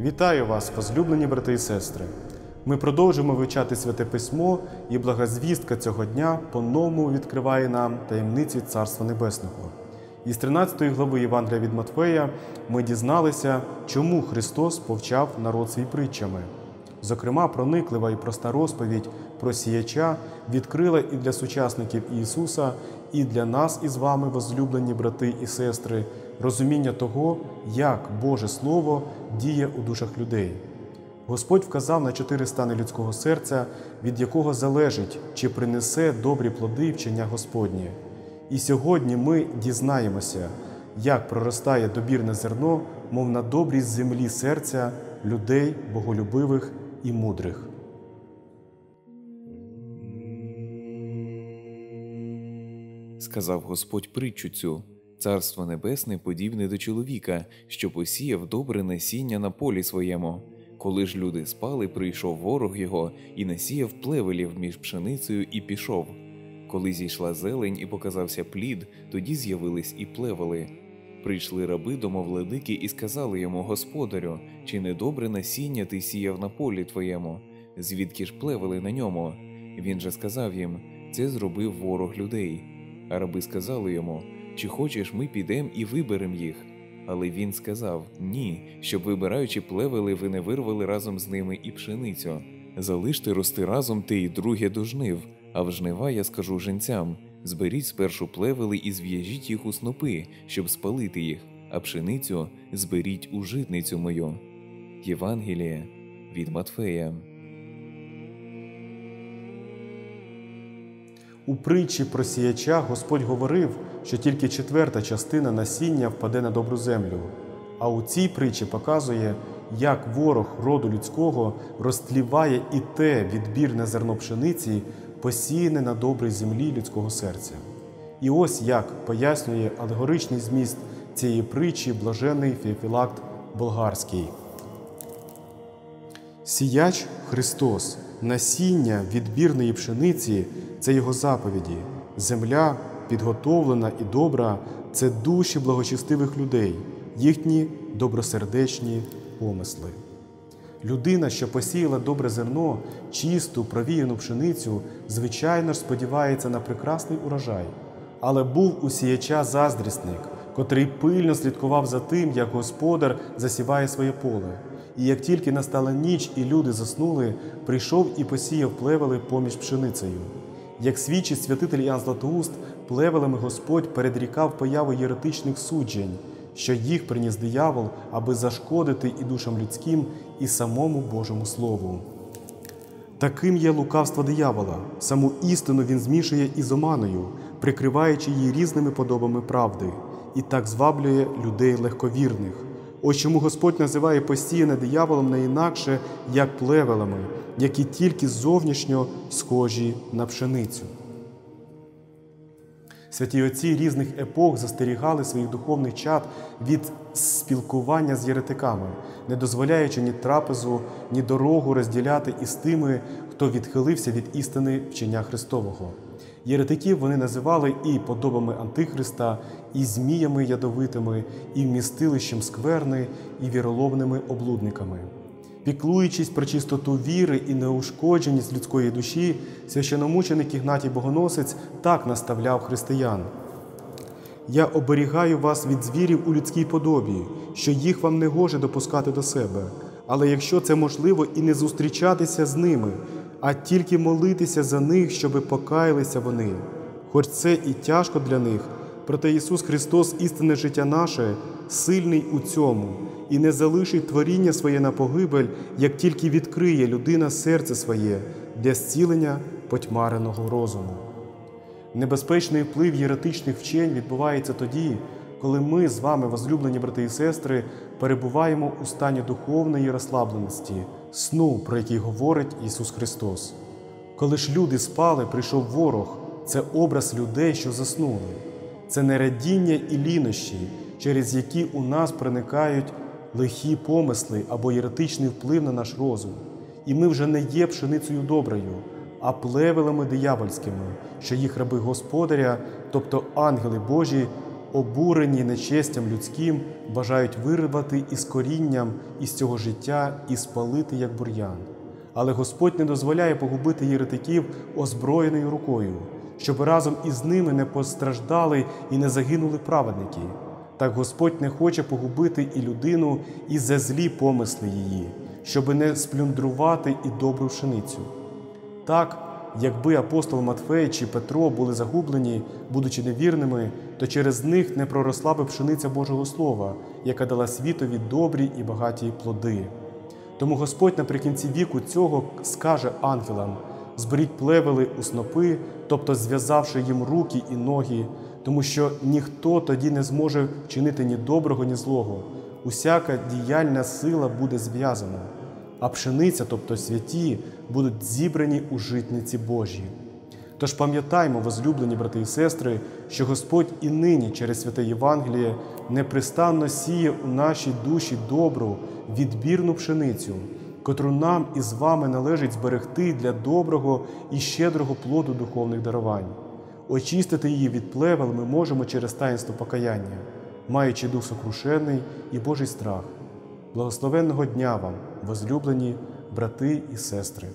Вітаю вас, возлюблені брати і сестри. Ми продовжуємо вивчати святе письмо, і благозвістка цього дня по-новому відкриває нам таємниці Царства Небесного. Із 13 глави Євангелія від Матфея ми дізналися, чому Христос повчав народ свій притчами. Зокрема, прониклива і проста розповідь про сіяча відкрила і для сучасників Ісуса, і для нас із вами, возлюблені брати і сестри, розуміння того, як Боже Слово діє у душах людей. Господь вказав на чотири стани людського серця, від якого залежить, чи принесе добрі плоди вчення Господнє. І сьогодні ми дізнаємося, як проростає добірне зерно, мов на добрій землі серця людей боголюбивих і мудрих. Сказав Господь притчу цю Царство небесне подібне до чоловіка, що посіяв добре насіння на полі своєму. Коли ж люди спали, прийшов ворог його і насіяв плевелів між пшеницею і пішов. Коли зійшла зелень і показався плід, тоді з'явились і плевели. Прийшли раби домовладики і сказали йому, Господарю, чи не добре насіння ти сіяв на полі твоєму? Звідки ж плевели на ньому? Він же сказав їм: Це зробив ворог людей. А раби сказали йому: Чи хочеш, ми підемо і виберемо їх? Але він сказав: Ні, щоб вибираючи плевели, ви не вирвали разом з ними і пшеницю. Залиште рости разом те і друге до жнив, а в жнива я скажу женцям: зберіть спершу плевели і зв'яжіть їх у снопи, щоб спалити їх, а пшеницю зберіть у житницю мою. Євангеліє від Матфея. У притчі про сіяча Господь говорив, що тільки четверта частина насіння впаде на добру землю. А у цій притчі показує, як ворог роду людського розтліває і те відбірне зерно пшениці, посіяне на добрій землі людського серця. І ось як пояснює алегоричний зміст цієї притчі блажений Феофілакт Болгарський. Сіяч Христос, насіння відбірної пшениці це Його заповіді, земля підготовлена і добра це душі благочестивих людей, їхні добросердечні помисли. Людина, що посіяла добре зерно, чисту, провіяну пшеницю, звичайно ж сподівається на прекрасний урожай. Але був у сіяча заздрісник, котрий пильно слідкував за тим, як господар засіває своє поле. І як тільки настала ніч і люди заснули, прийшов і посіяв плевели поміж пшеницею. Як свідчить святитель Іоанн Златоуст, плевелами Господь передрікав появу єретичних суджень, що їх приніс диявол, аби зашкодити і душам людським, і самому Божому Слову. Таким є лукавство диявола, саму істину він змішує із оманою, прикриваючи її різними подобами правди, і так зваблює людей легковірних. Ось чому Господь називає посіяне дияволом не інакше, як плевелами, які тільки зовнішньо схожі на пшеницю. Святі отці різних епох застерігали своїх духовних чад від спілкування з єретиками, не дозволяючи ні трапезу, ні дорогу розділяти із тими, хто відхилився від істини вчення Христового. Єретиків вони називали і подобами Антихриста, і зміями ядовитими, і вмістилищем скверни, і віроловними облудниками. Піклуючись про чистоту віри і неушкодженість людської душі, священомученик Ігнатій Богоносець так наставляв християн. Я оберігаю вас від звірів у людській подобі, що їх вам не гоже допускати до себе, але якщо це можливо, і не зустрічатися з ними, а тільки молитися за них, щоби покаялися вони. Хоч це і тяжко для них, проте Ісус Христос, істинне життя наше, сильний у цьому і не залишить творіння своє на погибель, як тільки відкриє людина серце своє для зцілення потьмареного розуму. Небезпечний вплив єретичних вчень відбувається тоді, коли ми з вами, возлюблені брати і сестри, перебуваємо у стані духовної розслабленості, сну, про який говорить Ісус Христос. Коли ж люди спали, прийшов ворог, це образ людей, що заснули, це не радіння і лінощі, через які у нас проникають лихі помисли або єретичний вплив на наш розум. І ми вже не є пшеницею доброю, а плевелами диявольськими, що їх раби Господаря, тобто ангели Божі, обурені нечестям людським, бажають вирвати із корінням із цього життя і спалити як бур'ян. Але Господь не дозволяє погубити єретиків озброєною рукою, щоб разом із ними не постраждали і не загинули праведники. Так Господь не хоче погубити і людину і за злі помисли її, щоби не сплюндрувати і добру пшеницю. Так, якби апостол Матфей чи Петро були загублені, будучи невірними, то через них не проросла би пшениця Божого Слова, яка дала світові добрі і багаті плоди. Тому Господь наприкінці віку цього скаже ангелам: зберіть плевели у снопи, тобто зв'язавши їм руки і ноги, тому що ніхто тоді не зможе чинити ні доброго, ні злого. Усяка діяльна сила буде зв'язана, а пшениця, тобто святі, будуть зібрані у житниці Божі. Тож пам'ятаймо, возлюблені брати і сестри, що Господь і нині через святе Євангеліє непристанно сіє у нашій душі добру, відбірну пшеницю, котру нам і з вами належить зберегти для доброго і щедрого плоду духовних дарувань. Очистити її від плевел ми можемо через таїнство покаяння, маючи дух сокрушений і Божий страх. Благословенного дня вам, возлюблені брати і сестри!